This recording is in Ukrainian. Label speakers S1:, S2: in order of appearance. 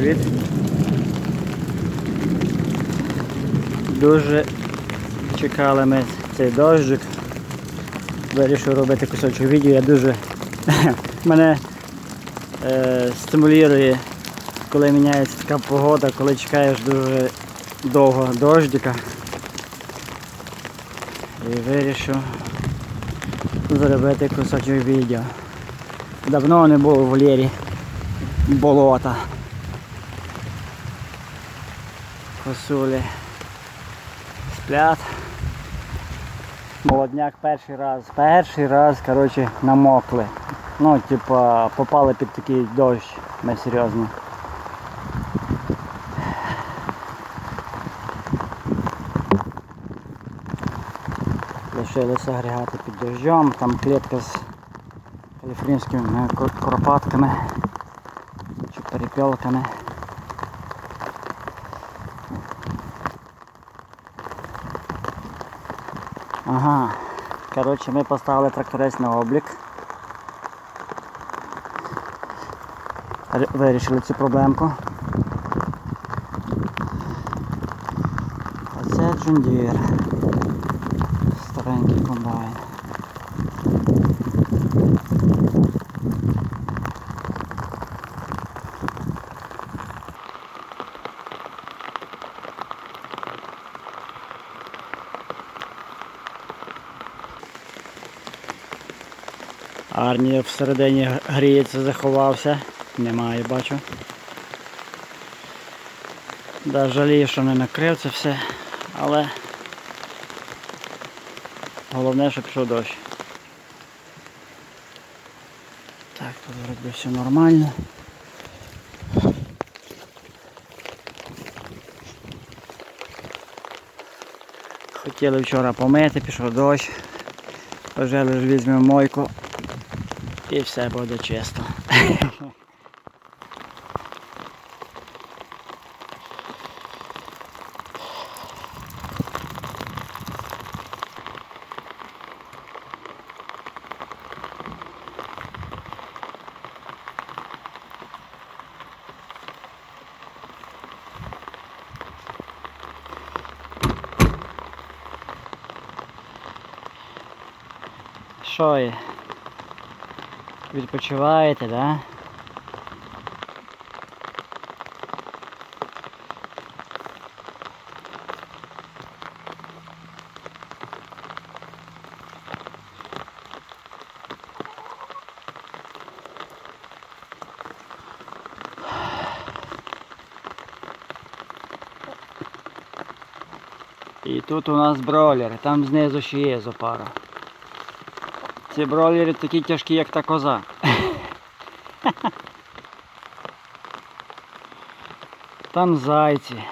S1: привіт. Дуже чекали ми цей дощик. Вирішив робити кусочок відео. Я дуже мене е, стимулює, коли міняється така погода, коли чекаєш дуже довго дощика. І вирішив зробити кусочок відео. Давно не було в вольєрі болота. Косулі сплять. Молодняк перший раз, перший раз, коротше, намокли. Ну, типа, попали під такий дощ несерйозний. Лишилися агрегати під дощом, там клітка з каліфорнійськими куропатками чи перепілками. Ага. Коротше, ми поставили тракторець на облік. Вирішили цю проблемку. А це Джундір. Старенький комбайн. Арнія всередині гріється, заховався. Немає, бачу. Да, жалію, що не накрив це все, але головне, що пішов дощ. Так, тут вроді все нормально. Хотіли вчора помити, пішов дощ. Пожели ж візьмемо мойку і все буде чисто. Що є? Відпочиваєте, да? І тут у нас бройлери, там знизу ще є зопара. Ці бройлери такі тяжкі, як та коза. Там зайці.